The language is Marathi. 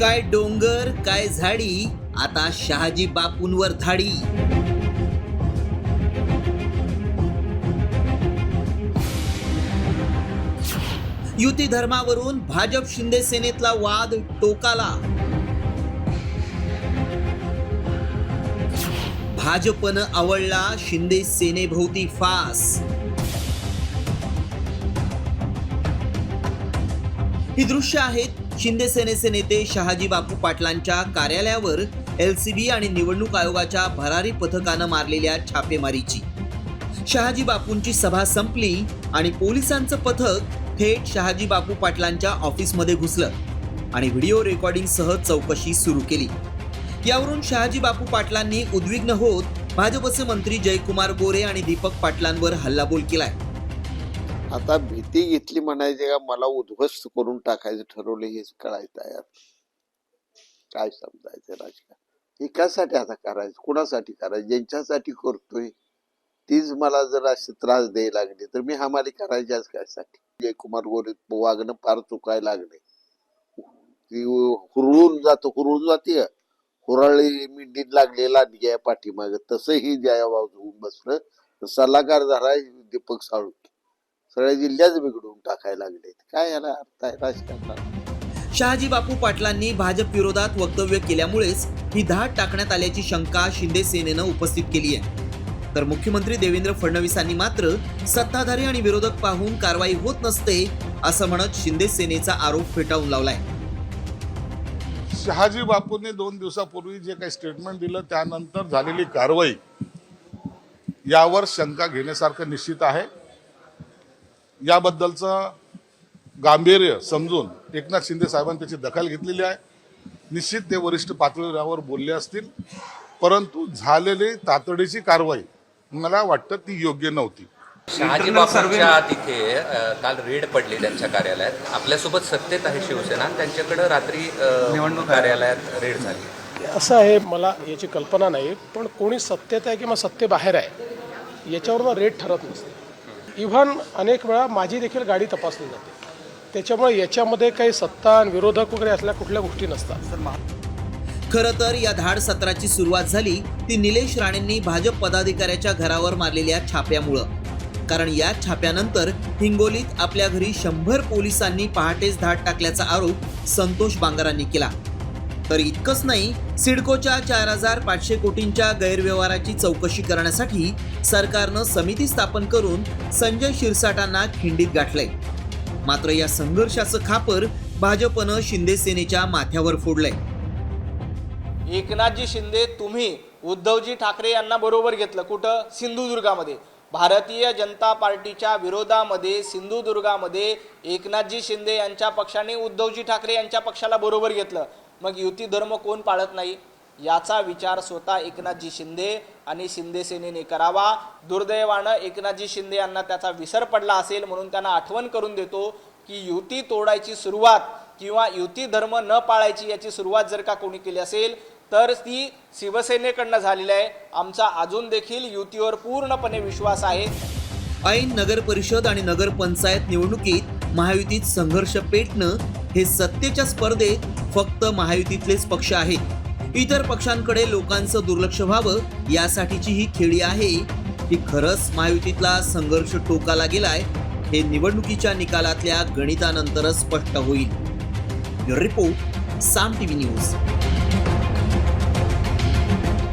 काय डोंगर काय झाडी आता शहाजी बापूंवर धाडी. युती धर्मावरून भाजप शिंदे सेनेतला वाद टोकाला. भाजपनं आवडला शिंदे सेनेभोवती फास. ही दृश्य आहेत शिंदे सेनेचे नेते शहाजी बापू पाटलांच्या कार्यालयावर एल सी बी आणि निवडणूक आयोगाच्या भरारी पथकानं मारलेल्या छापेमारीची. शहाजी बापूंची सभा संपली आणि पोलिसांचं पथक थेट शहाजी बापू पाटलांच्या ऑफिसमध्ये घुसलं आणि व्हिडिओ रेकॉर्डिंगसह चौकशी सुरू केली. यावरून शहाजी बापू पाटलांनी उद्विग्न होत भाजपचे मंत्री जयकुमार गोरे आणि दीपक पाटलांवर हल्लाबोल केलाय. आता भीती घेतली म्हणायचे का मला उद्ध्वस्त करून टाकायचं ठरवलं हेच कळायचं यार काय समजायचं राजकारण? हे कशासाठी आता करायचं कुणासाठी करायचं? ज्यांच्यासाठी करतोय तीच मला जर असे त्रास द्यायला लागले. तर मी हमाली करायच्याच कायसाठी जयकुमार गोरे वागणं फार चुकायला लागले. ती हुरळून जातो हुरळून जाते. हुराळी मिंडीत लागलेला घ्या पाठीमाग. तसंही जयाबाबू होऊन बसलं सल्लागार झाला दीपक साळुंके सगळ्या जिल्ह्याच बिघडून टाकायला लागले काय याला अर्थ आहे राजकारणात? शहाजी बापू पाटलांनी भाजप विरोधात वक्तव्य केल्यामुळेच ही धाड टाकण्यात आल्याची शंका शिंदे सेनेनं उपस्थित केली आहे तर मुख्यमंत्री देवेंद्र फडणवीसांनी मात्र सत्ताधारी आणि विरोधक पाहून कारवाई होत नसते असं म्हणत शिंदे सेनेचा आरोप फेटाळून लावलाय. शहाजी बापूंनी दोन दिवसापूर्वी जे काही स्टेटमेंट दिलं त्यानंतर झालेली कारवाई यावर शंका घेण्यासारखं निश्चित आहे. याबद्दलचं गांभीर्य समजून एकनाथ शिंदे साहेबांनी त्याची दखल घेतलेली आहे. निश्चित ते वरिष्ठ पातळीवर बोलले असतील. परंतु झालेली तातडीची कारवाई मला वाटतं ती योग्य नव्हती. शहाजी बापूंच्या तिथे काल रेड पडली त्यांच्या कार्यालयात. आपल्यासोबत सत्तेत आहे शिवसेना. त्यांच्याकडे रात्री निवडणूक कार्यालयात रेड झाली. असं आहे मला याची कल्पना नाही पण कोणी सत्तेत आहे किंवा सत्तेबाहेर आहे याच्यावर रेट ठरत नसते. इव्हन अनेक वेळा माझी देखील गाडी तपासली जाते. त्याच्यामुळे याच्यामध्ये काही सत्ता आणि विरोधक वगैरे असल्या कुठल्या गोष्टी नसतात. खरं तर या धाड सत्राची सुरुवात झाली ती निलेश राणेंनी भाजप पदाधिकाऱ्याच्या घरावर मारलेल्या छाप्यामुळं. कारण या छाप्यानंतर हिंगोलीत आपल्या घरी शंभर पोलिसांनी पहाटेच धाड टाकल्याचा आरोप संतोष बांगरांनी केला. तर इतकंच नाही सिडकोच्या चार हजार पाचशे कोटींच्या गैरव्यवहाराची चौकशी करण्यासाठी सरकारनं समिती स्थापन करून संजय शिरसाटांना खिंडीत गाठलंय. मात्र या संघर्षाचं खापर भाजपनं शिंदे सेनेच्या माथ्यावर फोडलंय. एकनाथजी शिंदे तुम्ही उद्धवजी ठाकरे यांना बरोबर घेतलं. कुठं? सिंधुदुर्गामध्ये. भारतीय जनता पार्टीच्या विरोधामध्ये सिंधुदुर्गामध्ये एकनाथजी शिंदे यांच्या पक्षाने उद्धवजी ठाकरे यांच्या पक्षाला बरोबर घेतलं. मग युती धर्म कोण पाळत नाही याचा विचार स्वतः एकनाथजी शिंदे आणि शिंदे सेनेने करावा. दुर्दैवानं एकनाथजी शिंदे यांना त्याचा विसर पडला असेल म्हणून त्यांना आठवण करून देतो की युती तोडायची सुरुवात किंवा युती धर्म न पाळायची याची सुरुवात जर का कोणी केली असेल तर ती शिवसेनेकडनं झालेली आहे. आमचा अजून देखील युतीवर पूर्णपणे विश्वास आहे. ऐन नगर परिषद आणि नगर पंचायत निवडणुकीत महायुतीत संघर्ष पेटणं हे सत्तेच्या स्पर्धेत फक्त महायुतीतलेच पक्ष आहेत. इतर पक्षांकडे लोकांचं दुर्लक्ष व्हावं यासाठीची ही खेळी आहे की खरंच महायुतीतला संघर्ष टोकाला गेलाय हे निवडणुकीच्या निकालातल्या गणितानंतरच स्पष्ट होईल. Report Saam TV news.